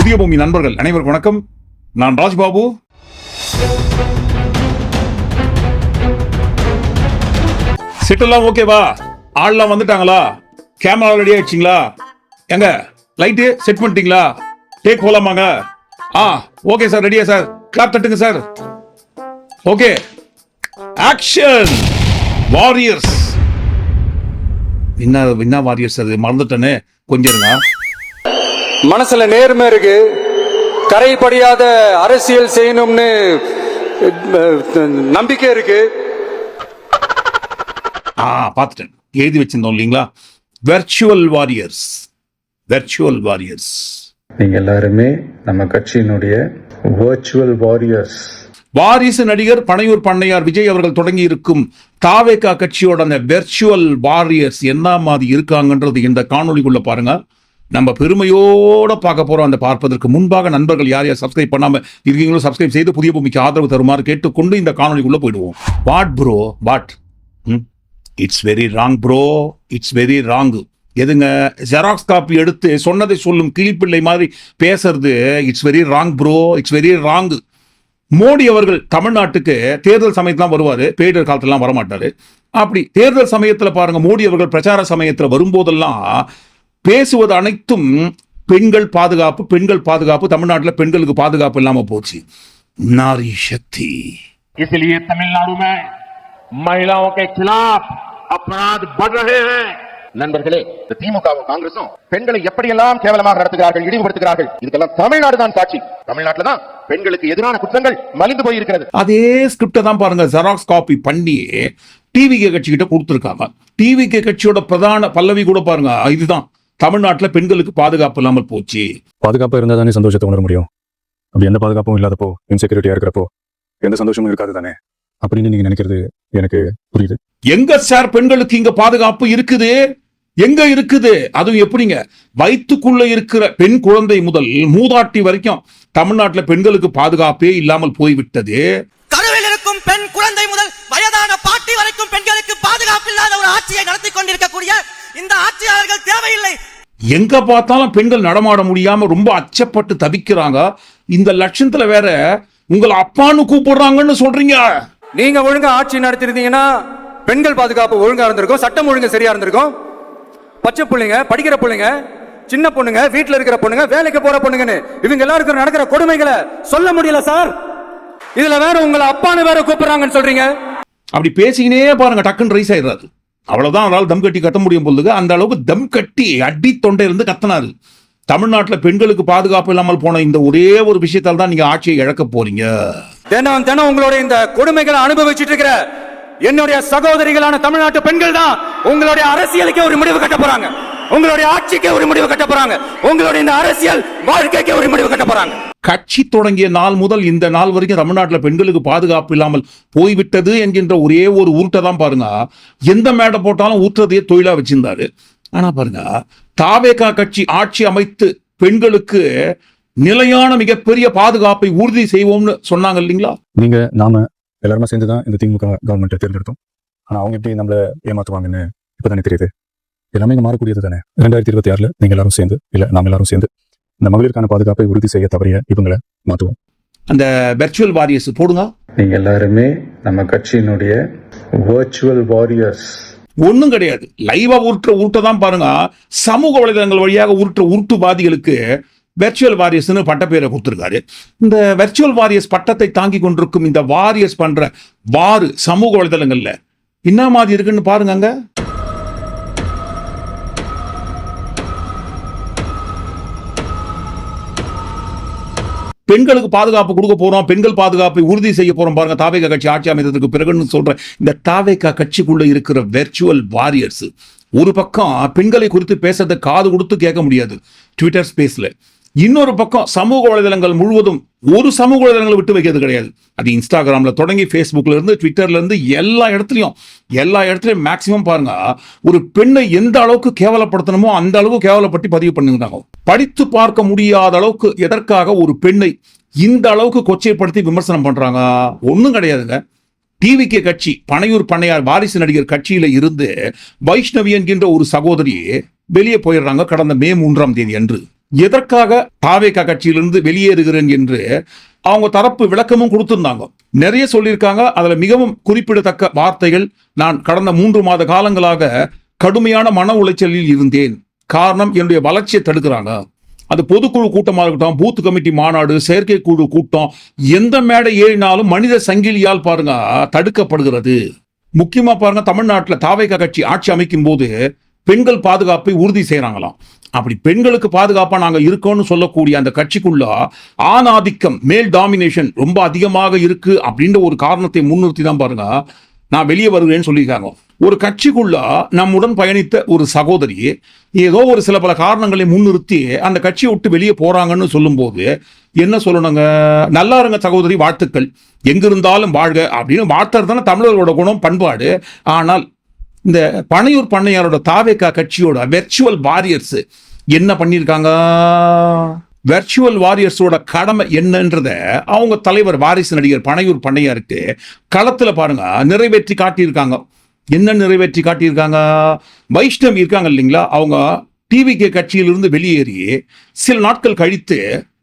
புதிய பூமி நண்பர்கள் அனைவருக்கும் வணக்கம். நான் ராஜ்பாபு. செட்டெல்லாம் ஓகேவா ஆள்லாம் வந்துட்டாங்களா? கேமரா ரெடி ஆயிடுச்சிங்களா? எங்க? லைட்டு செட் பண்ணிட்டீங்களா? டேக் போலாமாங்க ஆ ஓகே சார் ரெடியா சார் கிளாப் தட்டுங்க சார் ஓகே ஆக்ஷன் வாரியர்ஸ் என்ன என்ன வாரியர்ஸ் அது. மறந்துட்டேன்னு கொஞ்சம் மனசுல நேர்மை இருக்கு. கரை படியாத அரசியல் செய்யணும்னு நம்பிக்கை இருக்கு. ஆ பார்த்துட்டேன். எழுதி வச்சிருந்தோம் இல்லைங்களா? வெர்ச்சுவல் வாரியர்ஸ் வெர்ச்சுவல் வாரியர்ஸ் நீங்க எல்லாருமே நம்ம கட்சியினுடைய வர்ச்சுவல் வாரியர்ஸ் வாரிசு நடிகர் பனையூர் பண்ணையார் விஜய் அவர்கள் தொடங்கி இருக்கும் தாவேகா கட்சியோட அந்த வெர்ச்சுவல் வாரியர்ஸ் என்ன மாதிரி இருக்காங்கன்றது இந்த காணொளிக்குள்ள பாருங்க. நம்ம பெருமையோட பார்க்க போகிறோம் அந்த பார்ப்பதற்கு முன்பாக நண்பர்கள் யார் யார் சப்ஸ்கிரைப் பண்ணாமல் இருக்கீங்களோ சப்ஸ்கிரைப் செய்து புதிய பூமிக்கு ஆதரவு தருமாறு கேட்டுக்கொண்டு இந்த காணொலிக்குள்ளே போயிடுவோம். What bro what it's very wrong bro it's very wrong எதுங்க? ஜெராக்ஸ் காப்பி எடுத்து சொன்னதை சொல்லும் கிளிப்பிள்ளை மாதிரி பேசுறது. It's very wrong bro it's very wrong Modi அவர்கள் தமிழ்நாட்டுக்கு தேர்தல் சமயத்துலாம் வருவார். பேரிடர் காலத்துலலாம் வரமாட்டார். அப்படி தேர்தல் சமயத்தில் பாருங்க மோடி அவர்கள் பிரச்சார சமயத்தில் வரும்போதெல்லாம் பேசுவது அனைத்தும் பெண்கள் பாதுகாப்பு பெண்கள் பாதுகாப்பு தமிழ்நாட்டுல பெண்களுக்கு பாதுகாப்பு இல்லாம போச்சு நாரி சக்தி इसलिए तमिलनाडु में महिलाओं के खिलाफ अपराध बढ़ रहे हैं நண்பர்களே இந்த திமுகவும் காங்கிரசும் பெண்களை எப்படியெல்லாம் கேவலமாக நடத்துகிறார்கள் இழிவுபடுத்துகிறார்கள் இதுக்கெல்லாம் தமிழ்நாடு தான் சாட்சி தமிழ்நாட்டில் தான் பெண்களுக்கு எதிரான குற்றங்கள் மலிந்து போயிருக்கிறது அதே ஸ்கிரிப்டை தான் பாருங்க ஜெராக்ஸ் காப்பி பண்ணி டிவிகே கட்சி கிட்ட கொடுத்துருக்காங்க டிவிகே கட்சியோட பிரதான பல்லவி கூட பாருங்க இதுதான் தமிழ்நாட்டுல பெண்களுக்கு பாதுகாப்பு இல்லாமல் போச்சு. பாதுகாப்பா இருந்தா தானே சந்தோஷத்தை உணர முடியும்? அப்படி எந்த பாதுகாப்பும் இல்லாதப்போ இன்செக்யூரிட்டியா இருக்கிறப்போ எந்த சந்தோஷமும் இருக்காது தானே? அப்படின்னு நீங்க நினைக்கிறது எனக்கு புரியுது. எங்க சார் பெண்களுக்கு இங்க பாதுகாப்பு இருக்குது? எங்க இருக்குது? அதுவும் எப்படிங்க? வயிற்றுக்குள்ள இருக்கிற பெண் குழந்தை முதல் மூதாட்டி வரைக்கும் தமிழ்நாட்டுல பெண்களுக்கு பாதுகாப்பே இல்லாமல் போய்விட்டது. கருவில் இருக்கும் பெண் குழந்தை முதல் வயதான பாட்டி வரைக்கும் பெண்களுக்கு பாதுகாப்பு இல்லாத ஒரு ஆட்சியை நடத்தி கொண்டிருக்கக்கூடிய இந்த ஆட்சியாளர்கள் தேவையில்லை. எங்க பார்த்தாலும் பெண்கள் நடமாட முடியாம ரொம்ப அச்சப்பட்டு தவிக்கிறாங்க. இந்த லட்சணத்துல வேற உங்களை அப்பான்னு கூப்பிடுறாங்கன்னு சொல்றீங்க. நீங்க ஒழுங்கா ஆட்சி நடத்திருந்தீங்கன்னா பெண்கள் பாதுகாப்பு ஒழுங்கா இருந்திருக்கும் சட்டம் ஒழுங்கு சரியா இருந்திருக்கும். பச்சை பிள்ளைங்க படிக்கிற பிள்ளைங்க சின்ன பொண்ணுங்க வீட்டுல இருக்கிற பொண்ணுங்க வேலைக்கு போற பொண்ணுங்கன்னு இவங்க எல்லாருக்கும் நடக்கிற கொடுமைகளை சொல்ல முடியல சார். இதுல வேற உங்களை அப்பான்னு வேற கூப்பிடுறாங்கன்னு சொல்றீங்க. அப்படி பேசிக்கினே பாருங்க டக்குன்னு ரைஸ் ஆயிடுறாரு. அவ்வளவுதான் அவரால் தம் கட்டி கத்த முடியும் பொழுது அந்த அளவுக்கு தம் கட்டி அடி தொண்டையிலிருந்து கத்தினாரு. தமிழ்நாட்டுல பெண்களுக்கு பாதுகாப்பு இல்லாமல் போன இந்த ஒரே ஒரு விஷயத்தால் தான் நீங்க ஆட்சியை இழக்க போறீங்க. தினம் தினம் உங்களுடைய இந்த கொடுமைகளை அனுபவிச்சுட்டு இருக்கிற என்னுடைய சகோதரிகளான தமிழ்நாட்டு பெண்கள் தான் உங்களுடைய அரசியலுக்கே ஒரு முடிவு கட்ட போறாங்க. உங்களுடைய ஆட்சிக்கே ஒரு முடிவு கட்ட போறாங்க. உங்களுடைய இந்த அரசியல் வாழ்க்கைக்கே ஒரு முடிவு கட்ட போறாங்க. கட்சி தொடங்கிய நாள் முதல் இந்த நாள் வரைக்கும் தமிழ்நாட்டில் பெண்களுக்கு பாதுகாப்பு இல்லாமல் போய்விட்டது என்கின்ற ஒரே ஒரு உருட்டை தான் பாருங்க. எந்த மேடை போட்டாலும் ஊற்றுறதையே தொழிலா வச்சிருந்தாரு. ஆனா பாருங்க தாவேகா கட்சி ஆட்சி அமைத்து பெண்களுக்கு நிலையான மிகப்பெரிய பாதுகாப்பை உறுதி செய்வோம்னு சொன்னாங்க இல்லைங்களா? நீங்க நாம எல்லாருமே சேர்ந்து தான் இந்த திமுக கவர்மெண்ட்டை தேர்ந்தெடுத்தோம். ஆனா அவங்க எப்படி நம்மள ஏமாத்துவாங்கன்னு இப்பதானே தெரியுது. எல்லாமே இங்க மாறக்கூடியது தானே? ரெண்டாயிரத்தி இருபத்தி ஆறுல நீங்க எல்லாரும் சேர்ந்து இல்ல நாம எல்லாரும் சேர்ந்து இந்த மகளிருக்கான பாதுகாப்பை உறுதி செய்ய தவறிய இவங்களை மாத்துவோம். அந்த வெர்ச்சுவல் வாரியர்ஸ் போடுங்க. நீங்க எல்லாருமே நம்ம கட்சியினுடைய வர்ச்சுவல் வாரியர்ஸ் ஒண்ணும் கிடையாது. லைவா உருட்டுற உருட்டை தான் பாருங்க. சமூக வலைதளங்கள் வழியாக உருட்டுற உருட்டுவாதிகளுக்கு வெர்ச்சுவல் வாரியர்ஸ்னு பட்டப்பேரை கொடுத்துருக்காரு. இந்த வெர்ச்சுவல் வாரியர்ஸ் பட்டத்தை தாங்கி கொண்டிருக்கும் இந்த வாரியர்ஸ் பண்ற வாறு சமூக வலைதளங்கள்ல என்ன மாதிரி இருக்குன்னு பாருங்க பெண்களுக்கு பாதுகாப்பு கொடுக்க போறோம் பெண்கள் பாதுகாப்பை உறுதி செய்ய போறோம் பாருங்க. தாவேகா கட்சி ஆட்சி அமைத்ததுக்கு பிறகுன்னு சொல்ற இந்த தாவேகா கட்சிக்குள்ள இருக்கிற வெர்ச்சுவல் வாரியர்ஸ் ஒரு பக்கம் பெண்களை குறித்து பேசுறதை காது கொடுத்து கேட்க முடியாது. ட்விட்டர் ஸ்பேஸில் இன்னொரு பக்கம் சமூக வலைதளங்கள் முழுவதும் ஒரு சமூக வலைதளங்களை விட்டு வைக்கிறது கிடையாது. அது இன்ஸ்டாகிராமில் தொடங்கி ஃபேஸ்புக்கில் இருந்து ட்விட்டர்ல இருந்து எல்லா இடத்துலையும் எல்லா இடத்துலையும் மேக்சிமம் பாருங்க. ஒரு பெண்ணை எந்த அளவுக்கு கேவலப்படுத்தணுமோ அந்த அளவுக்கு கேவலப்பட்டு பதிவு பண்ணுகிறாங்க படித்து பார்க்க முடியாத அளவுக்கு எதற்காக ஒரு பெண்ணை இந்த அளவுக்கு கொச்சைப்படுத்தி விமர்சனம் பண்ணுறாங்க ஒன்றும் கிடையாதுங்க. டிவிகே கட்சி பனையூர் பண்ணையார் வாரிசு நடிகர் கட்சியில இருந்து வைஷ்ணவி என்கின்ற ஒரு சகோதரி வெளியே போயிடுறாங்க கடந்த மே மூன்றாம் தேதி அன்று. எதற்காக தாவேகா கட்சியிலிருந்து வெளியேறுகிறேன் என்று அவங்க தரப்பு விளக்கமும் கொடுத்திருந்தாங்க. நிறைய சொல்லியிருக்காங்க. அதுல மிகவும் குறிப்பிடத்தக்க வார்த்தைகள். நான் கடந்த மூன்று மாத காலங்களாக கடுமையான மன உளைச்சலில் இருந்தேன். காரணம் என்னுடைய வளர்ச்சியை தடுக்கிறாங்க. அது பொதுக்குழு கூட்டமாக இருக்கட்டும் பூத் கமிட்டி மாநாடு செயற்கை குழு கூட்டம் எந்த மேடை ஏறினாலும் மனித சங்கிலியால் பாருங்க தடுக்கப்படுகிறது. முக்கியமா பாருங்க தமிழ்நாட்டில் தாவேகா கட்சி ஆட்சி அமைக்கும் போது பெண்கள் பாதுகாப்பை உறுதி செய்யறாங்களாம் அப்படி பெண்களுக்கு பாதுகாப்பா நாங்க இருக்கோம்னு சொல்லக்கூடிய அந்த கட்சிக்குள்ள ஆணாதிக்கம் மேல் டாமினேஷன் ரொம்ப அதிகமாக இருக்கு அப்படின்ற ஒரு காரணத்தை முன்னிறுத்தி தான் பாருங்க. நான் வெளியே வருகிறேன்னு சொல்லியிருக்காங்க. ஒரு கட்சிக்குள்ள நம்முடன் பயணித்த ஒரு சகோதரி ஏதோ ஒரு சில பல காரணங்களை முன்னிறுத்தி அந்த கட்சியை விட்டு வெளியே போறாங்கன்னு சொல்லும்போது என்ன சொல்லணுங்க? நல்லா இருங்க சகோதரி வாழ்த்துக்கள். எங்கிருந்தாலும் வாழ்க அப்படின்னு வாழ்த்துறது தானே தமிழர்களோட குணம் பண்பாடு. ஆனால் இந்த பனையூர் பண்ணையாரோட தாவேக்கா கட்சியோட வெர்ச்சுவல் வாரியர்ஸ் என்ன பண்ணியிருக்காங்க? வெர்ச்சுவல் வாரியர்ஸோட கடமை என்னன்றத அவங்க தலைவர் வாரிசு நடிகர் பனையூர் பண்ணையாருக்கு களத்தில் பாருங்க நிறைவேற்றி காட்டியிருக்காங்க. என்ன நிறைவேற்றி காட்டியிருக்காங்க? வைஷ்ணவி இருக்காங்க இல்லைங்களா? அவங்க டிவிகே கட்சியிலிருந்து வெளியேறி சில நாட்கள் கழித்து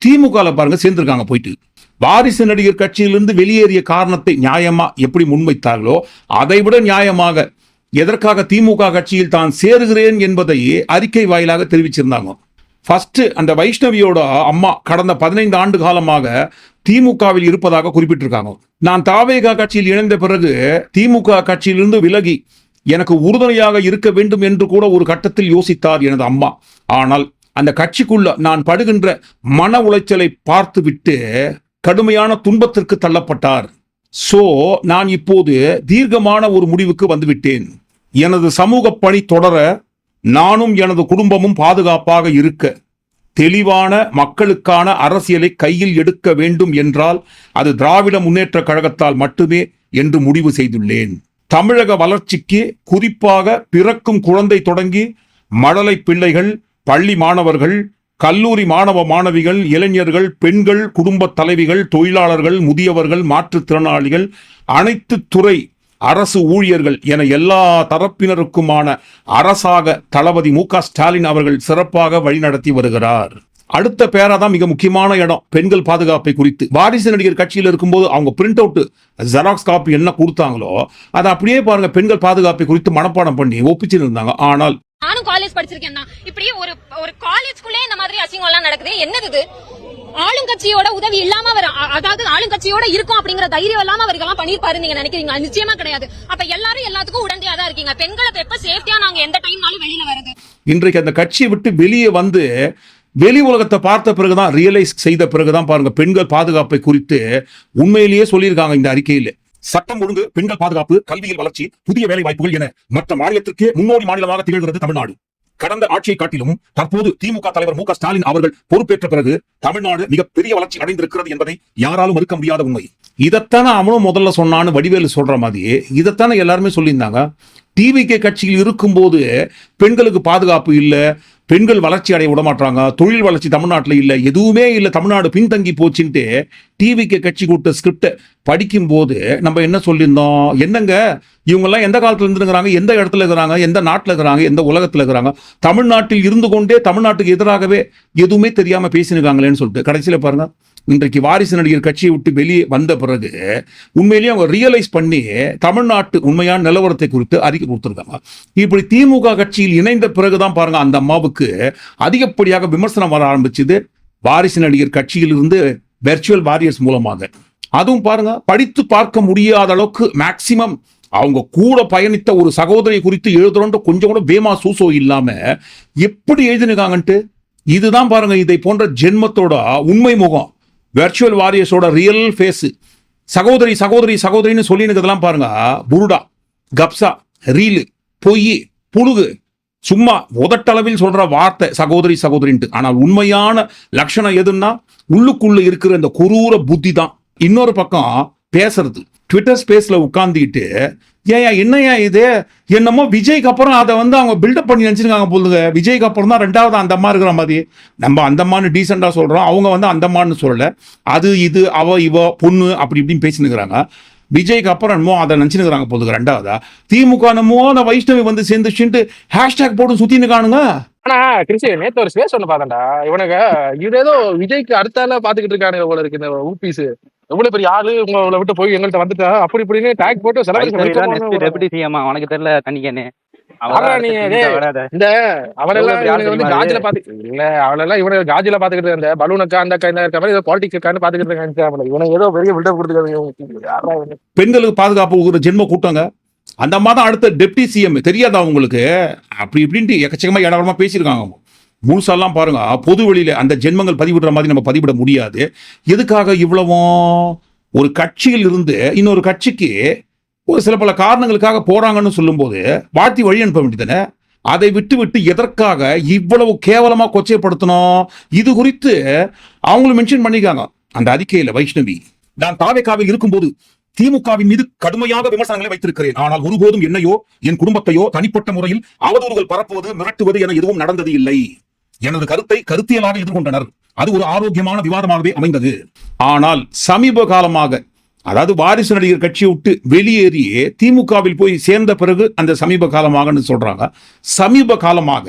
திமுகவில் பாருங்க சேர்ந்திருக்காங்க போயிட்டு. வாரிசு நடிகர் கட்சியிலிருந்து வெளியேறிய காரணத்தை நியாயமா எப்படி முன்வைத்தார்களோ அதை விட நியாயமாக எதற்காக திமுக கட்சியில் தான் சேருகிறேன் என்பதை அறிக்கை வாயிலாக தெரிவிச்சிருந்தாங்க. ஃபர்ஸ்ட் அந்த வைஷ்ணவியோட அம்மா கடந்த பதினைந்து ஆண்டு காலமாக திமுகவில் இருப்பதாக குறிப்பிட்டிருக்காங்க. நான் தாவேகா கட்சியில் இணைந்த பிறகு திமுக கட்சியிலிருந்து விலகி எனக்கு உறுதுணையாக இருக்க வேண்டும் என்று கூட ஒரு கட்டத்தில் யோசித்தார் எனது அம்மா. ஆனால் அந்த கட்சிக்குள்ள நான் படுகின்ற மன உளைச்சலை பார்த்துவிட்டு கடுமையான துன்பத்திற்கு தள்ளப்பட்டார். சோ நான் இப்போது தீர்க்கமான ஒரு முடிவுக்கு வந்துவிட்டேன். எனது சமூக பணி தொடர நானும் எனது குடும்பமும் பாதுகாப்பாக இருக்க தெளிவான மக்களுக்கான அரசியலை கையில் எடுக்க வேண்டும் என்றால் அது திராவிட முன்னேற்ற கழகத்தால் மட்டுமே என்று முடிவு செய்துள்ளேன். தமிழக வளர்ச்சிக்கு குறிப்பாக பிறக்கும் குழந்தை தொடங்கி மழலை பிள்ளைகள் பள்ளி மாணவர்கள் கல்லூரி மாணவ மாணவிகள் இளைஞர்கள் பெண்கள் குடும்ப தலைவிகள் தொழிலாளர்கள் முதியவர்கள் மாற்றுத்திறனாளிகள் அனைத்து துறை அரசு ஊழியர்கள் என எல்லா தரப்பினருக்குமான அரசாக தளபதி மு க ஸ்டாலின் அவர்கள் சிறப்பாக வழிநடத்தி வருகிறார். அடுத்த பேரா தான் மிக முக்கியமான இடம் பெண்கள் பாதுகாப்பை குறித்து. வாரிசு நடிகர் கட்சியில் இருக்கும்போது அவங்க பிரிண்ட் அவுட் ஜெராக்ஸ் காப்பி என்ன கொடுத்தாங்களோ அதை அப்படியே பாருங்க பெண்கள் பாதுகாப்பை குறித்து மனப்பாடம் பண்ணி ஒப்பிச்சு இருந்தாங்க. ஆனால் நானும் காலேஜ் படிச்சிருக்கேன் தான். இப்படியே ஒரு ஒரு காலேஜ்குள்ளே இந்த மாதிரி அசிங்கம் எல்லாம் நடக்குது. என்னது இது? ஆளுங்கட்சியோட உதவி இல்லாம அவர் அதாவது ஆளுங்கட்சியோட இருக்கும் அப்படிங்கிற தைரியம் இல்லாம அவர்களெல்லாம் பண்ணிருப்பாரு நீங்க நினைக்கிறீங்களா? நிச்சயமா கிடையாது. அப்ப எல்லாரும் எல்லாத்துக்கும் உடனடியா தான் இருக்கீங்க. பெண்களை எப்ப சேஃப்டியா நாங்க எந்த டைம்னாலும் வெளியில வருது இன்றைக்கு அந்த கட்சியை விட்டு வெளியே வந்து வெளி உலகத்தை பார்த்த பிறகுதான் ரியலைஸ் செய்த பிறகுதான் பாருங்க பெண்கள் பாதுகாப்பை குறித்து உண்மையிலேயே சொல்லியிருக்காங்க இந்த அறிக்கையில். சட்டம் ஒழுங்கு பெண்கள் பாதுகாப்பு கல்வியில் வளர்ச்சி புதிய வேலை வாய்ப்புகள் என மற்ற மாநிலத்திற்கு முன்னோடி மாநிலமாக திகழ்கிறது தமிழ்நாடு. கடந்த ஆட்சியை காட்டிலும் தற்போது திமுக தலைவர் மு ஸ்டாலின் அவர்கள் பொறுப்பேற்ற பிறகு தமிழ்நாடு மிகப்பெரிய வளர்ச்சி அடைந்திருக்கிறது என்பதை யாராலும் மறுக்க முடியாத உண்மை. இதைத்தானே அவனும் முதல்ல சொன்னான்னு வடிவேலு சொல்ற மாதிரி இதைத்தானே எல்லாருமே சொல்லியிருந்தாங்க. டிவிகே கட்சியில் இருக்கும்போது பெண்களுக்கு பாதுகாப்பு இல்லை பெண்கள் வளர்ச்சி அடைய விடமாட்டாங்க தொழில் வளர்ச்சி தமிழ்நாட்டில் இல்லை எதுவுமே இல்லை தமிழ்நாடு பின்தங்கி போச்சுன்ட்டு டிவிக்கு கட்சி கொடுத்த ஸ்கிரிப்டை படிக்கும்போது நம்ம என்ன சொல்லியிருந்தோம்? என்னங்க? இவங்கெல்லாம் எந்த காலத்தில் இருந்துருங்கிறாங்க எந்த இடத்துல இருக்கிறாங்க? எந்த நாட்டில் இருக்கிறாங்க? எந்த உலகத்தில் இருக்கிறாங்க? தமிழ்நாட்டில் இருந்து கொண்டே தமிழ்நாட்டுக்கு எதிராகவே எதுவுமே தெரியாமல் பேசினுக்காங்களேன்னு சொல்லிட்டு கடைசியில் பாருங்க. இன்றைக்கு வாரிசு நடிகர் கட்சியை விட்டு வெளியே வந்த பிறகு உண்மையிலேயே அவங்க ரியலைஸ் பண்ணி தமிழ்நாட்டு உண்மையான நிலவரத்தை குறித்து அறிக்கை கொடுத்துருக்காங்க. இப்படி திமுக கட்சியில் இணைந்த பிறகுதான் பாருங்க அந்த அம்மாவுக்கு அதிகப்படியாக விமர்சனம் வர ஆரம்பிச்சது. வாரிசு நடிகர் கட்சியிலிருந்து வெர்ச்சுவல் வாரியர்ஸ் மூலமாக. அதுவும் பாருங்க படித்து பார்க்க முடியாத அளவுக்கு மேக்சிமம் அவங்க கூட பயணித்த ஒரு சகோதரியை குறித்து எழுதுறோன்ற கொஞ்சம் கூட வேமா சூசோ இல்லாம எப்படி எழுதினுக்காங்கன்ட்டு இதுதான் பாருங்க இதை போன்ற ஜென்மத்தோட உண்மை முகம். வெர்ச்சுவல் வாரியர்ஸோட ரியல் ஃபேஸு சகோதரி சகோதரி சகோதரின்னு சொல்லினுக்கிறதெல்லாம் பாருங்க. புருடா கப்சா ரீலு பொய் புழுகு சும்மா உதட்டளவில் சொல்ற வார்த்தை சகோதரி சகோதரின்ட்டு. ஆனால் உண்மையான லட்சணம் எதுன்னா உள்ளுக்குள்ள இருக்கிற இந்த குரூர புத்தி தான் இன்னொரு பக்கம் பேசுறது. ட்விட்டர் ஸ்பேஸில் உட்காந்துக்கிட்டு ஏயா என்னையா இது? என்னமோ விஜய்க்கு அப்புறம் அதை வந்து அவங்க பில்டப் பண்ணி நினச்சிருக்காங்க போலுங்க. விஜய்க்கு அப்புறம் தான் ரெண்டாவது அந்த அம்மா இருக்கிற மாதிரி. நம்ம அந்தம்மான்னு டீசெண்டாக சொல்கிறோம் சொல்றோம். அவங்க வந்து அந்தம்மான்னு சொல்லலை. சொல்லல அது இது அவ இவ பொண்ணு அப்படி இப்படின்னு பேசினுக்கிறாங்க. விஜய்க்கு அப்புறம் என்னமோ அதை நினச்சினுக்கிறாங்க போதுங்க ரெண்டாவதா. திமுக என்னமோ அந்த வைஷ்ணவி வந்து சேர்ந்துச்சுன்ட்டு ஹேஷ்டேக் போட்டு சுத்தின்னு காணுங்க. ஆனா கிருஷி நேத்து ஒரு ஸ்பேஸ் ஒண்ணு பாத்தண்டா இவனுக்கு இது ஏதோ விஜய்க்கு அடுத்தால பாத்துக்கிட்டு இருக்கானு போல இருக்கு இந்த ஊபிஸ் எவ்வளவு பெரிய ஆளு உங்களை விட்டு போய் எங்கள்கிட்ட வந்துட்டா? அப்படி இப்படின்னு டேக் போட்டு செலிபிரேஷன் டெபுட்டி சிஎம் அவனுக்கு தெரியல டேய், இந்த இவனுக்கு வந்து காஜில பாத்து இல்ல அவனெல்லாம் இவனை காஜில பாத்துக்கிட்டு இந்த பலூனுக்கா அந்த இருக்க மாதிரி ஏதோ பாலிடிக்ஸ் இருக்கான்னு பாத்துக்கிட்டு இருக்கான் இவனை ஏதோ பெரிய பில்டப் கொடுத்துருக்காங்க பெண்களுக்கு பாதுகாப்பு ஒரு ஜென்ம கூட்டங்க. அந்த மாதம் அடுத்த டெப்டி சிஎம் தெரியாதா உங்களுக்கு? அப்படி இப்படின்ட்டு எக்கச்சக்கமா இடமா பேசியிருக்காங்க முழுசாலாம் பாருங்க பொது வெளியில அந்த ஜென்மங்கள் பதிவிடுற மாதிரி நம்ம பதிவிட முடியாது. எதுக்காக இவ்வளவும் ஒரு கட்சியில் இருந்து இன்னொரு கட்சிக்கு ஒரு சில பல காரணங்களுக்காக போறாங்கன்னு சொல்லும்போது வாழ்த்தி வழி அனுப்ப வேண்டியதானே அதை விட்டு விட்டு எதற்காக இவ்வளவு கேவலமா கொச்சைப்படுத்தணும்? இது குறித்து அவங்களும் மென்ஷன் பண்ணிருக்காங்க அந்த அறிக்கையில வைஷ்ணவி நான் தாவேக்காவில் இருக்கும்போது திமுகவின் மீது கடுமையாக விமர்சனங்களை வைத்திருக்கிறேன். ஆனால் ஒருபோதும் என்னையோ என் குடும்பத்தையோ தனிப்பட்ட முறையில் அவதூறுகள் பரப்புவது மிரட்டுவது என எதுவும் நடந்தது இல்லை. எனது கருத்தை கருத்தியலாக எதிர்கொண்டனர். அது ஒரு ஆரோக்கியமான விவாதமாகவே அமைந்தது. ஆனால் சமீப காலமாக அதாவது வாரிசு நடிகர் கட்சியை விட்டு வெளியேறியே திமுகவில் போய் சேர்ந்த பிறகு அந்த சமீப காலமாகன்னு சொல்றாங்க. சமீப காலமாக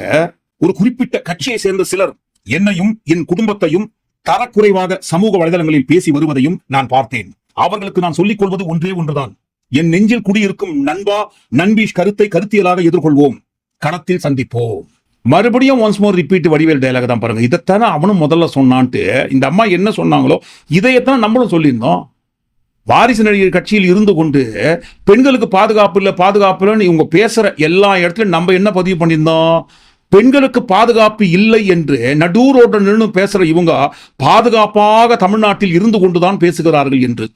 ஒரு குறிப்பிட்ட கட்சியை சேர்ந்த சிலர் என்னையும் என் குடும்பத்தையும் தரக்குறைவாக சமூக வலைதளங்களில் பேசி வருவதையும் நான் பார்த்தேன். அவர்களுக்கு நான் சொல்லிக் கொள்வது ஒன்றே ஒன்றுதான். என் நெஞ்சில் குடியிருக்கும் நண்பா நண்பீஷ் கருத்தை கருத்தியலாக எதிர்கொள்வோம். களத்தில் சந்திப்போம். மறுபடியும் once more repeat Vadivel dialogue தான் பாருங்க. இதைத்தானே அவனும் முதல்ல சொன்னான்ட்டு இந்த அம்மா என்ன சொன்னாங்களோ இதையத்தான் நம்மளும் சொல்லியிருந்தோம். வாரிசு நடிகர் கட்சியில் இருந்து கொண்டு பெண்களுக்கு பாதுகாப்பு இல்லை பாதுகாப்பு இல்லைன்னு இவங்க பேசுற எல்லா இடத்துலையும் நம்ம என்ன பதிவு பண்ணியிருந்தோம்? பெண்களுக்கு பாதுகாப்பு இல்லை என்று நடூரோட நின்று பேசுற இவங்க பாதுகாப்பாக தமிழ்நாட்டில் இருந்து கொண்டுதான் பேசுகிறார்கள் என்று.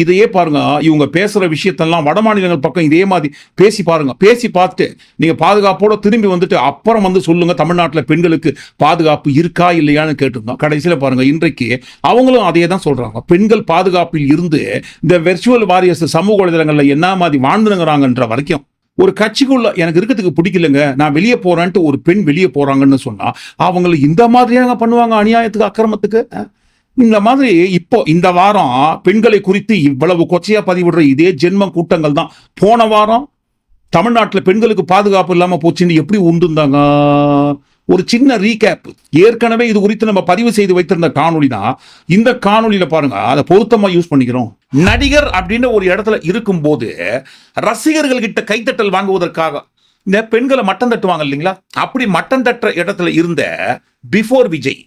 இதையே பாருங்க இவங்க பேசுற விஷயத்தெல்லாம் வட மாநிலங்கள் பக்கம் இதே மாதிரி பேசி பாருங்க. பேசி பார்த்துட்டு நீங்க பாதுகாப்போட திரும்பி வந்துட்டு அப்புறம் வந்து சொல்லுங்க தமிழ்நாட்டில் பெண்களுக்கு பாதுகாப்பு இருக்கா இல்லையான்னு கேட்டிருந்தோம். கடைசியில் பாருங்க இன்றைக்கு அவங்களும் அதையே தான் சொல்றாங்க. பெண்கள் பாதுகாப்பில் இருந்து இந்த வெர்ச்சுவல் வாரியர்ஸ் சமூக வலைதளங்களில் என்ன மாதிரி வாழ்ந்துங்கிறாங்கன்ற வரைக்கும் ஒரு கட்சிக்குள்ள எனக்கு இருக்கிறதுக்கு பிடிக்கலங்க நான் வெளியே போறேன்ட்டு ஒரு பெண் வெளியே போறாங்கன்னு சொன்னா அவங்களை இந்த மாதிரியாக பண்ணுவாங்க அநியாயத்துக்கு அக்கிரமத்துக்கு? இந்த மாதிரி இப்போ இந்த வாரம் பெண்களை குறித்து இவ்வளவு கொச்சையா பதிவிடுற இதே ஜென்ம கூட்டங்கள் தான். போன வாரம் தமிழ்நாட்டில் பெண்களுக்கு பாதுகாப்பு இல்லாமல் போச்சுன்னு எப்படி உண்டுந்தாங்க ஒரு சின்ன ரீகேப் ஏற்கனவே இது குறித்து நம்ம பதிவு செய்து வைத்திருந்த காணொலி தான். இந்த காணொலியில பாருங்க அதை பொருத்தமா யூஸ் பண்ணிக்கிறோம். நடிகர் அப்படின்னு ஒரு இடத்துல இருக்கும்போது ரசிகர்கள் கிட்ட கைத்தட்டல் வாங்குவதற்காக இந்த பெண்களை மட்டம் தட்டுவாங்க இல்லைங்களா? அப்படி மட்டம் தட்டுற இடத்துல இருந்த பிஃபோர் விஜய்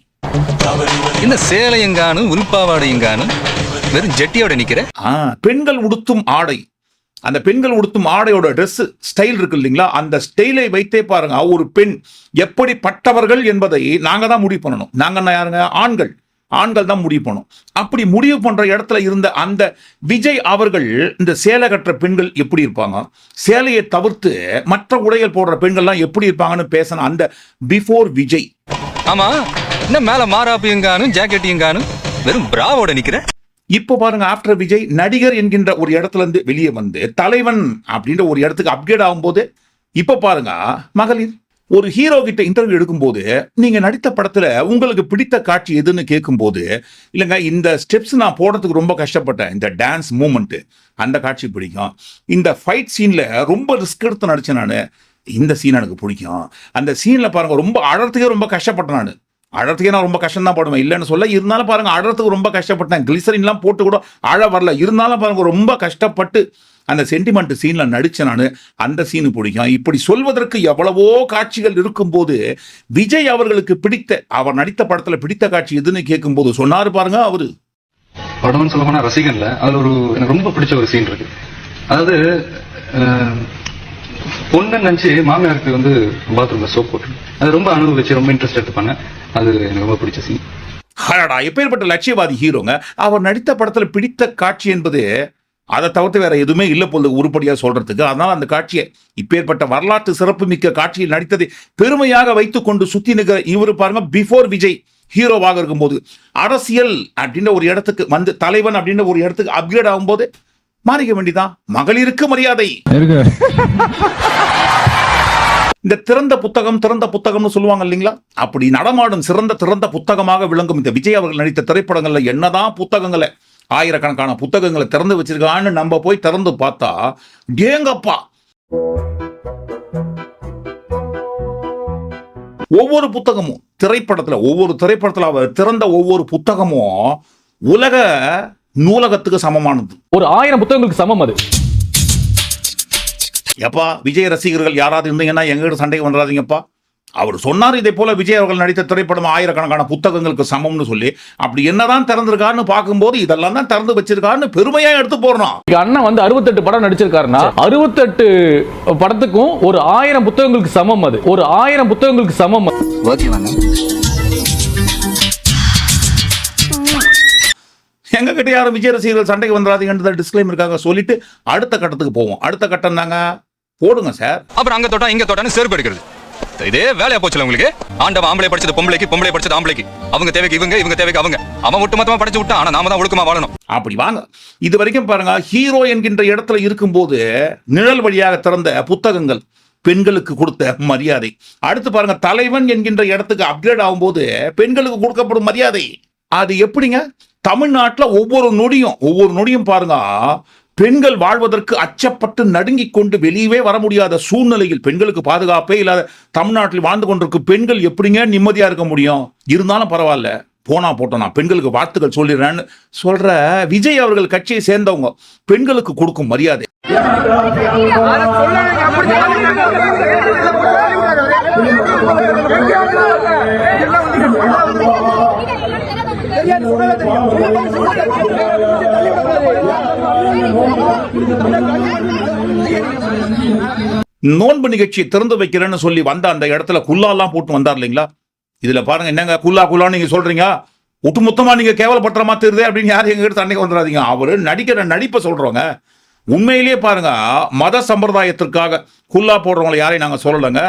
என்ன சேலையங்கானு உள்பாவாடையங்கானு வெறும் ஜெட்டியோட நிக்கிற. பெண்கள் உடுத்தும் ஆடை. அந்த பெண்கள் உடுத்தும் ஆடையோட Dress ஸ்டைல் இருக்கு இல்லைங்களா? அந்த ஸ்டைலை வைத்தே பாருங்க. ஒரு பெண் எப்படிப்பட்டவர்கள் என்பதை நாங்க தான் முடிவு பண்ணணும். நாங்க யாருங்க? ஆண்கள். ஆண்கள் தான் முடிவு பண்ணணும். அப்படி முடிவு பண்ற இடத்துல இருந்த அந்த விஜய் அவர்கள் இந்த சேலை கட்டுற பெண்கள் எப்படி இருப்பாங்க? சேலையை தவிர்த்து மற்ற உடைகள் போடுற பெண்கள்லாம் எப்படி இருப்பாங்கன்னு பேசின அந்த பிஃபோர் விஜய். ஆமா. என்ன மேல மாறாப்பியங்கானு ஜாக்கெட்டியங்கானு வெறும் பிராவோட நிக்கிற? இப்போ பாருங்க ஆஃப்டர் விஜய் நடிகர் என்கின்ற ஒரு இடத்துல இருந்து வெளியே வந்து தலைவன் அப்படின்ற ஒரு இடத்துக்கு அப்கிரேட் ஆகும்போது இப்போ பாருங்க மகளிர் ஒரு ஹீரோ கிட்ட இன்டர்வியூ எடுக்கும்போது நீங்க நடித்த படத்துல உங்களுக்கு பிடித்த காட்சி எதுன்னு கேட்கும்போது இல்லைங்க இந்த ஸ்டெப்ஸ் நான் போடுறதுக்கு ரொம்ப கஷ்டப்பட்டேன். இந்த டான்ஸ் மூமெண்ட்டு அந்த காட்சி பிடிக்கும். இந்த ஃபைட் சீன்ல ரொம்ப ரிஸ்க் எடுத்து நடிச்சேன் நான். இந்த சீன் எனக்கு பிடிக்கும். அந்த சீன்ல பாருங்க ரொம்ப அழறதுக்கே ரொம்ப கஷ்டப்பட்டேன் நான். அழறதுக்கே நான் ரொம்ப கஷ்டம் தான் படுவேன். இல்லைன்னு சொல்ல இருந்தாலும் பாருங்க அழறதுக்கு ரொம்ப கஷ்டப்பட்டேன். கிளிசரின்லாம் போட்டு கூட அழ வரல. இருந்தாலும் பாருங்க ரொம்ப கஷ்டப்பட்டு அந்த சென்டிமெண்ட் சீன்ல நடிச்சேன் நான் அந்த சீனு பிடிக்கும். இப்படி சொல்வதற்கு எவ்வளவோ காட்சிகள் இருக்கும்போது விஜய் அவர்களுக்கு பிடித்த அவர் நடித்த படத்துல பிடித்த காட்சி எதுன்னு கேட்கும்போது சொன்னாரு பாருங்க அவரு. படம்னு சொல்ல போனால் ரசிகன்ல அதில் ஒரு எனக்கு ரொம்ப பிடிச்ச ஒரு சீன் இருக்கு. அதாவது பொண்ணு நினைச்சு மாமியாருக்கு வந்து பாத்ரூம்ல சோப் போட்டு அது ரொம்ப அனுபவிச்சு ரொம்ப இன்ட்ரெஸ்ட் எடுத்துப்பாங்க. அது எனக்கு ரொம்ப பிடிச்ச சீன் அடடா எப்பேற்பட்ட லட்சியவாதி ஹீரோங்க. அவர் நடித்த படத்துல பிடித்த காட்சி என்பது அதை தவிர்த்து வேற எதுவுமே இல்லை போல உருப்படியா சொல்றதுக்கு. அதனால அந்த காட்சியை இப்பேற்பட்ட வரலாற்று சிறப்புமிக்க காட்சியில் நடித்ததை பெருமையாக வைத்துக்கொண்டு சுத்தி நிற்கிற இவர் பாருங்க பிஃபோர் விஜய் ஹீரோவாக இருக்கும்போது. அரசியல் அப்படின்ற ஒரு இடத்துக்கு வந்து தலைவன் அப்படின்ற ஒரு இடத்துக்கு அப்கிரேட் ஆகும்போது மாறிக்க வேண்டியதான் மகளிருக்கு மரியாதை. இந்த திறந்த புத்தகம் திறந்த புத்தகம்னு சொல்லுவாங்க இல்லைங்களா? அப்படி நடமாடும் சிறந்த திறந்த புத்தகமாக விளங்கும் இந்த விஜய் அவர்கள் நடித்த திரைப்படங்கள்ல என்னதான் புத்தகங்களை ஆயிரக்கணக்கான புத்தகங்களை திறந்து வச்சிருக்கான்னு நம்ம போய் திறந்து பார்த்தா டேங்கப்பா. ஒவ்வொரு புத்தகமும் திரைப்படத்துல ஒவ்வொரு திரைப்படத்துல அவர் திறந்த ஒவ்வொரு புத்தகமும் உலக நூலகத்துக்கு சமமானது. ஒரு ஆயிரம் புத்தகங்களுக்கு சமம் அது. எப்பா விஜய் ரசிகர்கள் யாராவது இருந்தீங்கன்னா எங்ககிட்ட சண்டைக்கு வந்துடாதீங்கப்பா. அவர் சொன்னார் இதே போல விஜய் அவர்கள் நடித்த திரைப்படம் ஆயிரக்கணக்கான புத்தகங்களுக்கு சமம்னு சொல்லி. அப்படி என்னதான் திறந்திருக்காருன்னு பார்க்கும்போது இதெல்லாம் தான் திறந்து வச்சிருக்காருன்னு பெருமையா எடுத்து போடுறோம் எங்க அண்ணன் வந்து அறுபத்தெட்டு படம் நடிச்சிருக்காருன்னா அறுபத்தெட்டு படத்துக்கும் ஒரு ஆயிரம் புத்தகங்களுக்கு சமம் அது. ஒரு ஆயிரம் புத்தகங்களுக்கு சமம் அது. கிட்ட யாரும் விஜய் ரசிகர்கள் சண்டைக்கு வந்துடாதீங்கன்றத டிஸ்க்ளைமருக்காக சொல்லிட்டு அடுத்த கட்டத்துக்கு போவோம். அடுத்த கட்டம் தாங்க. போடுங்க சார் அப்புறம் அங்க தொட்டா இங்க தொட்டான்னு செருப்பு எடுக்கிறது. இதே வேலையா போச்சுல உங்களுக்கு? ஆண்டவன் ஆம்பளை படிச்சது பொம்பளைக்கு பொம்பளை படிச்சது ஆம்பளைக்கு. அவங்க தேவைக்கு இவங்க இவங்க தேவைக்கு அவங்க. அவன் ஒட்டு மொத்தமா படிச்சு விட்டா ஆனா நாம தான் ஒழுக்கமா வாழணும். அப்படி வாங்க. இது வரைக்கும் பாருங்க ஹீரோ என்கின்ற இடத்துல இருக்கும்போது நிழல் வழியாக திறந்த புத்தகங்கள் பெண்களுக்கு கொடுத்த மரியாதை. அடுத்து பாருங்க தலைவன் என்கின்ற இடத்துக்கு அப்கிரேட் ஆகும்போது பெண்களுக்கு கொடுக்கப்படும் மரியாதை. அது எப்படிங்க? தமிழ்நாட்டில் ஒவ்வொரு நொடியும் ஒவ்வொரு நொடியும் பாருங்க பெண்கள் வாழ்வதற்கு அச்சப்பட்டு நடுங்கிக் கொண்டு வெளியவே வர முடியாத சூழ்நிலையில் பெண்களுக்கு பாதுகாப்பே இல்லாத தமிழ்நாட்டில் வாழ்ந்து கொண்டிருக்கும் பெண்கள் எப்படிங்க நிம்மதியாக இருக்க முடியும்? இருந்தாலும் பரவாயில்ல. போனா போட்டோம் நான் பெண்களுக்கு வாழ்த்துக்கள் சொல்லிடுறேன்னு சொல்ற விஜய் அவர்கள் கட்சியை சேர்ந்தவங்க பெண்களுக்கு கொடுக்கும் மரியாதை. நோன்பு நிகழ்ச்சி திறந்து வைக்கிறேன்னு சொல்லி வந்த அந்த இடத்துல குல்லாலாம் போட்டு வந்தார் இல்லைங்களா? இதுல பாருங்க என்னங்க குல்லா குல்லான்னு நீங்க சொல்றீங்க? ஒட்டுமொத்தமா நீங்க கேவலப்படுற மாதிரி அப்படின்னு யாரும் எங்க கிட்ட அன்னைக்கு வந்துடாதீங்க. அவரு நடிக்கிற நடிப்பை சொல்றோங்க உண்மையிலேயே பாருங்க மத சம்பிரதாயத்திற்காக குல்லா போடுறவங்களை யாரையும் நாங்க சொல்லலைங்க.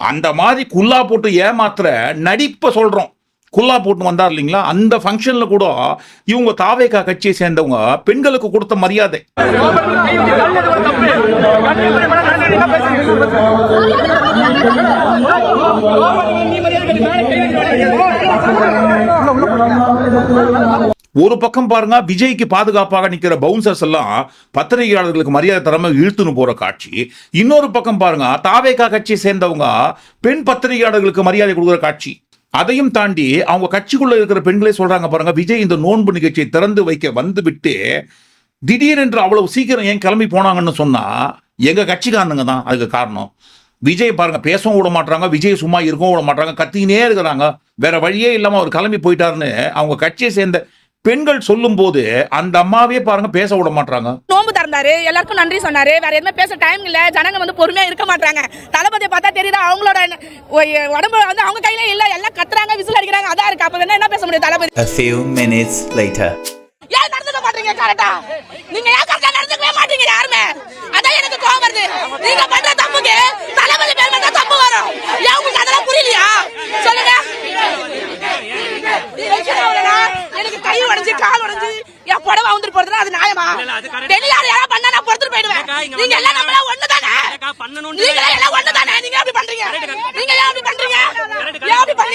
அந்த மாதிரி குல்லா போட்டு ஏமாத்துற நடிப்பை சொல்றோம். குல்லா போட்டு வந்தார் இல்லைங்களா? அந்த ஃபங்க்ஷன்ல கூட இவங்க தாவேகா கட்சியை சேர்ந்தவங்க பெண்களுக்கு கொடுத்த மரியாதை. ஒரு பக்கம் பாருங்க விஜய்க்கு பாதுகாப்பாக நிக்கிற பவுன்சர்ஸ் எல்லாம் பத்திரிகையாளர்களுக்கு மரியாதை தராம இழுத்துன்னு போற காட்சி. இன்னொரு பக்கம் பாருங்க தாவேகா கட்சியை சேர்ந்தவங்க பெண் பத்திரிகையாளர்களுக்கு மரியாதை கொடுக்குற காட்சி. அதையும் தாண்டி அவங்க கட்சிக்குள்ள இருக்கிற பெண்களே சொல்றாங்க பாருங்க விஜய் இந்த நோன்பு நிகழ்ச்சியை திறந்து வைக்க வந்து விட்டு திடீரென்று அவ்வளவு சீக்கிரம் ஏன் கிளம்பி போனாங்கன்னு சொன்னா எங்க கட்சிக்காரனுங்க தான் அதுக்கு காரணம். விஜய் பாருங்க பேசவும் விட மாட்டாங்க விஜய் சும்மா இருக்கவும் விட மாட்டாங்க கத்தினே இருக்கிறாங்க. வேற வழியே இல்லாம அவர் கிளம்பி போயிட்டாருன்னு அவங்க கட்சியை சேர்ந்த பெண்கள் சொல்லும்போது அந்த அம்மாவே பாருங்க பேச விட மாட்டாங்க நோம்பு திறந்தாரு எல்லாருக்கும் நன்றி சொன்னாரு. வேற எதுவுமே பேச டைம் இல்ல. ஜனங்க வந்து பொறுமையா இருக்க மாட்டாங்க தளபதியை பார்த்தா தெரியுதா? அவங்களோட உடம்பு வந்து அவங்க கையில இல்ல. எல்லாம் கத்துறாங்க விசில் அடிக்கிறாங்க. அதான் இருக்கு. அப்ப என்ன பேச முடியும் தளபதி? ஏன் நடந்துக்க மாட்டீங்க கரெக்டா நீங்க ஏன் கரெக்டா நடந்துக்கவே மாட்டீங்க? யாருமே? அதான் எனக்கு கோவம் வருது. நீங்க பண்ற தப்புக்கு தளபதி பேர் தான் தப்பு வரும். ஏன் உங்களுக்கு அதெல்லாம் புரியலையா? சொல்லுங்க. எனக்கு கை உடைஞ்சு கால் உடைஞ்சு என் புடவை வந்துட்டு போறதுனா அது நியாயமா? வெளியார் யாரா பண்ணா நான் பொறுத்துட்டு போயிடுவேன். நீங்க எல்லாம் நம்மள ஒண்ணுதானே? நீங்க எல்லாம் ஒண்ணுதானே? நீங்க அப்படி பண்றீங்க நீங்க ஏன் அப்படி பண்றீங்க ஏன் அப்படி பண்றீங்க எனக்கு கோவம் வருது உங்க மேல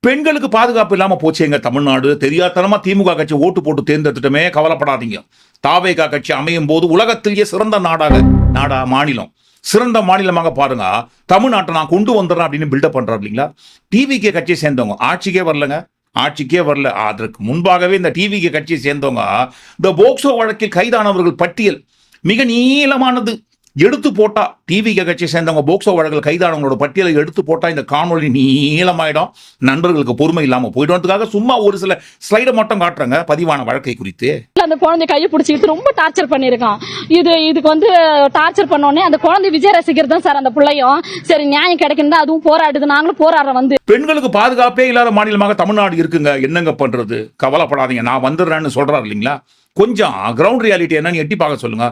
பெண்களுக்கு பாதுகாப்பு இல்லாம போச்சு எங்க தமிழ்நாடு. தெரியாதனமா திமுக கட்சி ஓட்டு போட்டு தேர்ந்தெடுத்துட்டமே கவலைப்படாதீங்க. தாவேகா கட்சி அமையும் போது உலகத்திலேயே சிறந்த நாடாக நாடா மாநிலம். சிறந்த மாநிலமாக பாருங்க. தமிழ்நாட்டை நான் கொண்டு வந்துடுறேன் அப்படின்னு பில்டப் பண்றாரு இல்லைங்களா? டிவிகே கட்சியை சேர்ந்தவங்க. ஆட்சிக்கே வரலங்க. ஆட்சிக்கே வரல. அதற்கு முன்பாகவே இந்த டிவிகே கட்சியை சேர்ந்தவங்க. இந்த போக்சோ வழக்கில் கைதானவர்கள் பட்டியல் மிக நீளமானது. எடுத்து போட்டா டிவிகே கட்சியை சேர்ந்தவங்க போக்சோ வழக்கில் கைதானவங்களோட பட்டியலை எடுத்து போட்டா இந்த காணொளி நீளமாயிடும். நண்பர்களுக்கு பொறுமை இல்லாம போயிடும்ன்றதுக்காக சும்மா ஒரு சில ஸ்லைடை மட்டும் காட்டுறாங்க பதிவான வழக்கை குறித்து. அந்த குழந்தை கையை பிடிச்சிக்கிட்டு ரொம்ப டார்ச்சர் பண்ணியிருக்கான். இது இதுக்கு வந்து டார்ச்சர் பண்ணோடனே அந்த குழந்தை விஜய் ரசிகர் தான் சார் அந்த பிள்ளையும். சரி நியாயம் கிடைக்குன்னு அதுவும் போராடுது நாங்களும் போராடுறோம் வந்து. பெண்களுக்கு பாதுகாப்பே இல்லாத மாநிலமாக தமிழ்நாடு இருக்குங்க என்னங்க பண்றது? கவலைப்படாதீங்க நான் வந்துடுறேன்னு சொல்றாரு இல்லைங்களா? கொஞ்சம் கிரவுண்ட் ரியாலிட்டி என்னன்னு எட்டி பார்க்க சொல்லுங்க.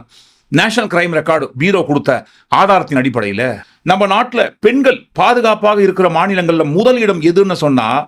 நேஷனல் கிரைம் ரெக்கார்டு பீரோ கொடுத்த ஆதாரத்தின் அடிப்படையில் நம்ம நாட்டில் பெண்கள் பாதுகாப்பாக இருக்கிற மாநிலங்களில் முதல் இடம் எதுன்னு சொன்னால்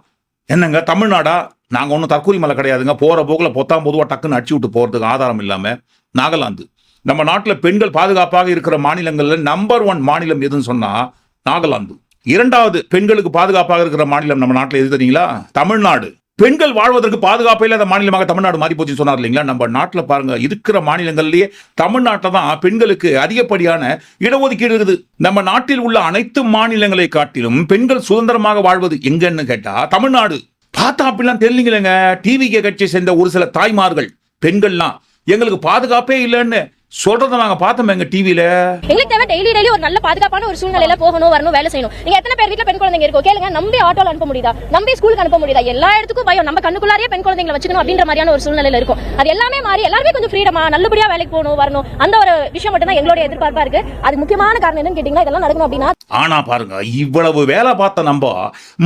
என்னங்க தமிழ்நாடா? நாங்கள் ஒன்றும் தற்கூரி மலை கிடையாதுங்க. போகிற போக்கில் பொத்தாம் பொதுவாக டக்குன்னு அடிச்சு விட்டு போகிறதுக்கு ஆதாரம் இல்லாமல் நாகாலாந்து. நம்ம நாட்டில் பெண்கள் பாதுகாப்பாக இருக்கிற மாநிலங்களில் நம்பர் ஒன் மாநிலம் எதுன்னு சொன்னால் நாகாலாந்து. இரண்டாவது பெண்களுக்கு பாதுகாப்பாக இருக்கிற மாநிலம் நம்ம நாட்டில் எது தெரியுங்களா? தமிழ்நாடு. பெண்கள் வாழ்வதற்கு பாதுகாப்பு இல்லாத மாநிலமாக தமிழ்நாடு மாறி போச்சு சொன்னார் இல்லைங்களா? நம்ம நாட்டில் பாருங்க இருக்கிற மாநிலங்கள்லேயே தமிழ்நாட்டில் தான் பெண்களுக்கு அதிகப்படியான இடஒதுக்கீடு இருக்குது. நம்ம நாட்டில் உள்ள அனைத்து மாநிலங்களை காட்டிலும் பெண்கள் சுதந்திரமாக வாழ்வது எங்கன்னு கேட்டா தமிழ்நாடு. பார்த்தா அப்படிலாம் தெரியலீங்களேங்க. டிவிகே கட்சியை சேர்ந்த ஒரு சில தாய்மார்கள் பெண்கள்லாம். எங்களுக்கு பாதுகாப்பே இல்லைன்னு சொல்றதை நாங்க பார்த்தோம் எங்க டிவியில எங்களுக்கு தேவை டெய்லி டெய்லி ஒரு நல்ல பாதுகாப்பான ஒரு சூழ்நிலையில போகணும் வரணும் வேலை செய்யணும். நீங்க எத்தனை பேர் வீட்ல பெண் குழந்தைங்க இருக்கோ கேளுங்க நம்பி ஆட்டோல அனுப்ப முடியுதா? நம்பி ஸ்கூலுக்கு அனுப்ப முடியுதா? எல்லா இடத்துக்கும் பயம். நம்ம கண்ணுக்குள்ளாரியே பெண் குழந்தைங்களை வச்சுக்கணும் அப்படின்ற மாதிரியான ஒரு சூழ்நிலையில இருக்கும். அது எல்லாமே மாறி எல்லாருமே கொஞ்சம் ஃப்ரீடமா நல்லபடியா வேலைக்கு போகணும் வரணும். அந்த ஒரு விஷயம் மட்டும் தான் எங்களுடைய எதிர்பார்ப்பா இருக்கு. அது முக்கியமான காரணம் என்னன்னு கேட்டீங்கன்னா இதெல்லாம் நடக்கணும் அப்படின்னா ஆனா பாருங்க இவ்வளவு வேலை பார்த்த நம்ம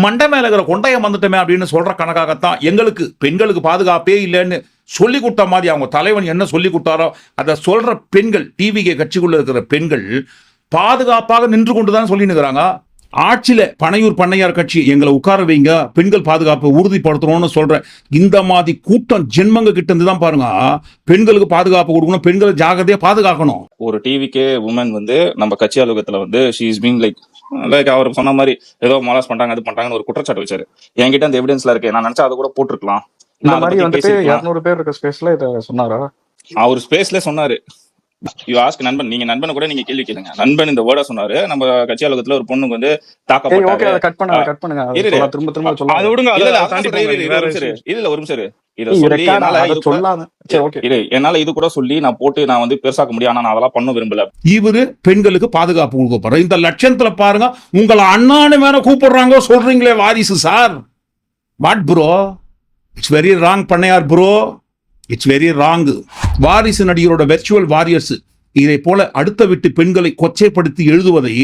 மண்டை மேல இருக்கிற கொண்டையம் வந்துட்டோமே அப்படின்னு சொல்ற கணக்காகத்தான் எங்களுக்கு பெண்களுக்கு பாதுகாப்பே இல்லைன்னு சொல்லி கொடுத்த மாதிரி அவங்க தலைவன் என்ன சொல்லி கொடுத்தாரோ அதை சொல்ற பெண்கள் டிவிகே கட்சிக்குள்ள இருக்கிற பெண்கள் பாதுகாப்பாக நின்று கொண்டுதான் சொல்லி நிற்கிறாங்க ஆட்சியில பனையூர் பண்ணையார் கட்சி எங்களை உட்கார வைங்க பெண்கள் பாதுகாப்பை உறுதிப்படுத்தணும்னு சொல்ற இந்த மாதிரி கூட்டம் ஜென்மங்க கிட்ட இருந்து தான் பாருங்க. பெண்களுக்கு பாதுகாப்பு கொடுக்கணும் பெண்களை ஜாகிரதையா பாதுகாக்கணும். ஒரு டிவிக்கே உமன் வந்து நம்ம கட்சி அலுவலகத்துல வந்து she is been like like அவர் சொன்ன மாதிரி ஏதோ மொலாஸ் பண்றாங்க அது பண்றாங்கன்னு ஒரு குற்றச்சாட்டு வச்சாரு. என்கிட்ட அந்த எவிடன்ஸ்ல இருக்கு. நான் நினைச்சா அதை கூட போட்டிருக்கலாம். இந்த மாதிரி வந்துட்டு. இருநூறு பேர் இருக்க ஸ்பேஸ்ல இத சொன்னாரா? அவர் ஸ்பேஸ்ல சொன்னாரு. யூ ஆஸ்க் நண்பன் நீங்க நண்பனை கூட நீங்க கேள்வி கேளுங்க. நண்பன் இந்த வேர்டா சொன்னாரு. நம்ம கட்சி அலுவலகத்துல ஒரு பொண்ணுக்கு வந்து தாக்கப்பட்டாரு அதை கட் பண்ணுங்க கட் திரும்ப அதை விடுங்க இல்ல, ஒரு நிமிஷம். இதை சொல்லி என்னால இது கூட- சொல்லாத சரி ஓகே இரு, என்னால இது கூட சொல்லி நான் போட்டு நான் வந்து பெருசாக்க முடியும். ஆனா நான் அதெல்லாம் பண்ண விரும்பல. இவரு பெண்களுக்கு பாதுகாப்பு கொடுக்க இந்த லட்சணத்துல பாருங்க உங்களை அண்ணான்னு வேற கூப்பிடுறாங்க சொல்றீங்களே வாரிசு sir. What bro it's very wrong பண்ணையார் ப்ரோ இட்ஸ் வெரி ராங் வாரிசு நடிகரோட வெர்ச்சுவல் வாரியர்ஸ் இதை போல அடுத்த வீட்டு பெண்களை கொச்சைப்படுத்தி எழுதுவதை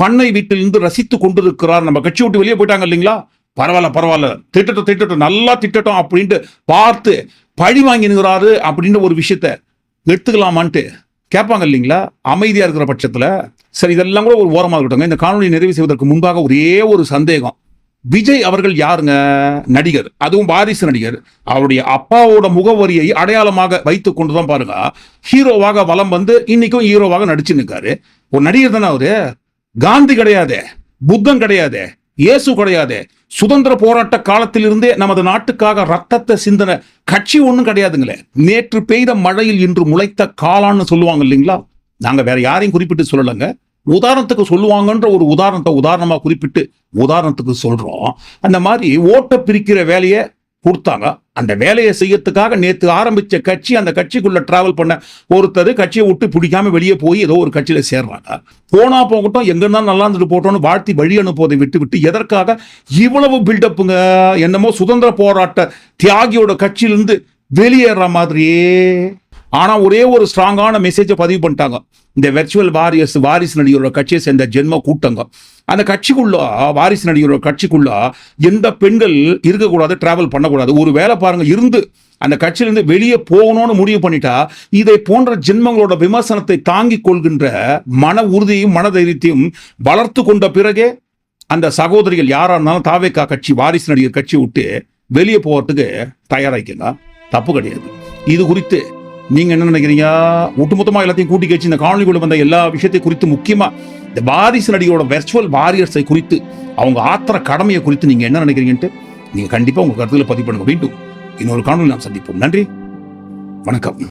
பண்ணை வீட்டிலிருந்து ரசித்து கொண்டிருக்கிறார். நம்ம கட்சி விட்டு வெளியே போயிட்டாங்க இல்லைங்களா? பரவாயில்ல பரவாயில்ல. திட்டட்டும் திட்டட்டும். நல்லா திட்டட்டும் அப்படின்ட்டு பார்த்து பழி வாங்கினுங்கிறாரு அப்படின்ற ஒரு விஷயத்த எடுத்துக்கலாமான்ட்டு கேட்பாங்க இல்லைங்களா? அமைதியா இருக்கிற பட்சத்தில். சரி இதெல்லாம் கூட ஒரு ஓரமாக இருக்கட்டும் இந்த காணொலி நிறைவு செய்வதற்கு முன்பாக ஒரே ஒரு சந்தேகம். விஜய் அவர்கள் யாருங்க? நடிகர். அதுவும் வாரிசு நடிகர். அவருடைய அப்பாவோட முகவரியை அடையாளமாக வைத்துக் கொண்டுதான் பாருங்க. ஹீரோவாக வலம் வந்து இன்னைக்கும் ஹீரோவாக நடிச்சு நிற்காரு ஒரு நடிகர் தானே அவரு? காந்தி கிடையாது. புத்தன் கிடையாது. இயேசு கிடையாது. சுதந்திர போராட்ட காலத்திலிருந்தே நமது நாட்டுக்காக ரத்தத்தை சிந்தன கட்சி ஒன்றும் கிடையாதுங்களே. நேற்று பெய்த மழையில் இன்று முளைத்த காலான்னு சொல்லுவாங்க இல்லைங்களா? நாங்கள் வேற யாரையும் குறிப்பிட்டு சொல்லலைங்க. உதாரணத்துக்கு சொல்லுவாங்கன்ற ஒரு உதாரணத்தை உதாரணமாக குறிப்பிட்டு உதாரணத்துக்கு சொல்கிறோம் அந்த மாதிரி ஓட்டை பிரிக்கிற வேலையை கொடுத்தாங்க. அந்த வேலையை செய்யறதுக்காக நேற்று ஆரம்பித்த கட்சி அந்த கட்சிக்குள்ளே ட்ராவல் பண்ண ஒருத்தர் கட்சியை விட்டு பிடிக்காம வெளியே போய் ஏதோ ஒரு கட்சியில் சேர்றாங்க. போனா போகட்டும் எங்க இருந்தாலும் நல்லா இருந்துட்டு போட்டோம்னு வாழ்த்தி வழி அனுப்புவதை விட்டு விட்டு எதற்காக? இவ்வளவு பில்டப்புங்க என்னமோ சுதந்திர போராட்ட தியாகியோட கட்சியிலிருந்து வெளியேற மாதிரியே ஆனால் ஒரே ஒரு ஸ்ட்ராங்கான மெசேஜை பதிவு பண்ணிட்டாங்க. இந்த வெர்ச்சுவல் வாரியர்ஸ் வாரிசு நடிகரோட கட்சியை சேர்ந்த ஜென்ம கூட்டங்க. அந்த கட்சிக்குள்ள வாரிசு நடிகரோட கட்சிக்குள்ள எந்த பெண்கள் இருக்கக்கூடாது டிராவல் பண்ணக்கூடாது. ஒரு வேலை பாருங்க இருந்து அந்த கட்சியிலிருந்து வெளியே போகணும்னு முடிவு பண்ணிட்டா இதை போன்ற ஜென்மங்களோட விமர்சனத்தை தாங்கிக் கொள்கின்ற மன உறுதியும் மனதைரியத்தையும் வளர்த்து கொண்ட பிறகே அந்த சகோதரிகள் யாரா இருந்தாலும் தாவேக்கா கட்சி வாரிசு நடிகர் கட்சி விட்டு வெளியே போகிறதுக்கு தயாராகிக்கங்க தப்பு கிடையாது. இது குறித்து நீங்க என்ன நினைக்கிறீங்க? ஒட்டுமொத்தமா எல்லாத்தையும் கூட்டி கழிச்சு இந்த காணொலிக்குள்ள வந்த எல்லா விஷயத்தையும் குறித்து முக்கியமா இந்த வாரிசு நடிகரோட வெர்ச்சுவல் வாரியர்ஸை குறித்து அவங்க ஆத்திர கடமையை குறித்து நீங்க என்ன நினைக்கிறீங்கன்ட்டு நீங்க கண்டிப்பா உங்க கருத்துல பதிவு பண்ணுங்க. மீண்டும் இன்னொரு காணொலி நாம் சந்திப்போம். நன்றி. வணக்கம்.